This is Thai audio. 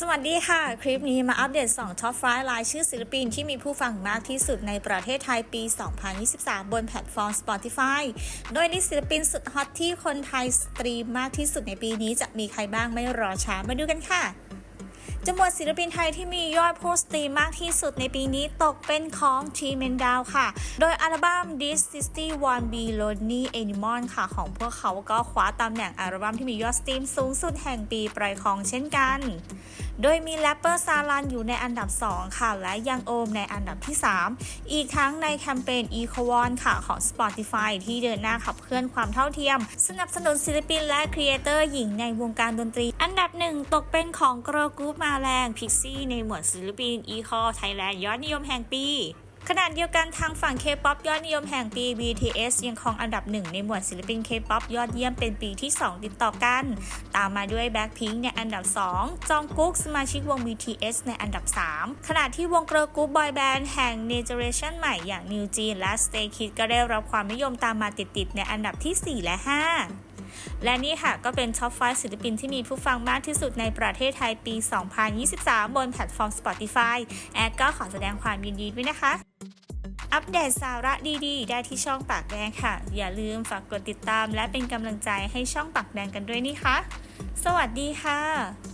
สวัสดีค่ะ คลิปนี้มาอัปเดต 2 ท็อปไฟรายชื่อศิลปินที่มีผู้ฟังมากที่สุดในประเทศไทยปี 2023 บนแพลตฟอร์ม Spotify โดยลิสต์ศิลปินสุดฮอตที่คนไทยสตรีมมากที่สุดในปีนี้จะมีใครบ้างไม่รอช้ามาดูกันค่ะจำนวนศิลปินไทยที่มียอดผู้สตรีมมากที่สุดในปีนี้ตกเป็นของทีเมนดาวค่ะ โดยอัลบั้ม This 61 Be Lonely Animal ค่ะ ของพวกเขาก็คว้าตำแหน่งอัลบั้มที่มียอดสตรีมสูงสุดแห่งปีปล่อยของเช่นกัน โดยมีแรปเปอร์ซาลันอยู่ในอันดับ 2 ค่ะ และยังโอมในอันดับที่ 3 อีกทั้งในแคมเปญ e c o o n ค่ะของ Spotify ที่เดินหน้าขับเคลื่อนความเท่าเทียม สนับสนุนศิลปินและครีเอเตอร์หญิงในวงการดนตรี อันดับหนึ่งตกเป็นของกรกรุ๊ปมาแรงพิกซี่ในหมวดศิลปินอีคอไทยแลนด์ยอดนิยมแห่งปี ขณะเดียวกันทางฝั่ง K-POP ยอดนิยมแห่งปี BTS ยังครองอันดับหนึ่งในหมวดศิลปิน K-POP ยอดเยี่ยมเป็นปีที่ 2 ติดต่อกัน ตามมาด้วย Blackpink ในอันดับ 2 จองกุ๊กสมาชิกวง BTS ในอันดับ 3 ขณะที่วงเกิร์ลกรุ๊ปบอยแบนด์แห่ง Generation ใหม่อย่าง New Jeans และ Stay Kids ก็ได้รับความนิยมตามมาติดๆในอันดับที่ 4 และ 5และนี่ค่ะ ก็เป็นท็อป 5 ศิลปินที่มีผู้ฟังมากที่สุดในประเทศไทยปี 2023 บนแพลตฟอร์ม Spotify แอดก็ขอแสดงความยินดีด้วยนะคะ อัปเดตสาระดีๆ ได้ที่ช่องปากแดงค่ะ อย่าลืมฝากกดติดตามและเป็นกำลังใจให้ช่องปากแดงกันด้วยนี่คะ สวัสดีค่ะ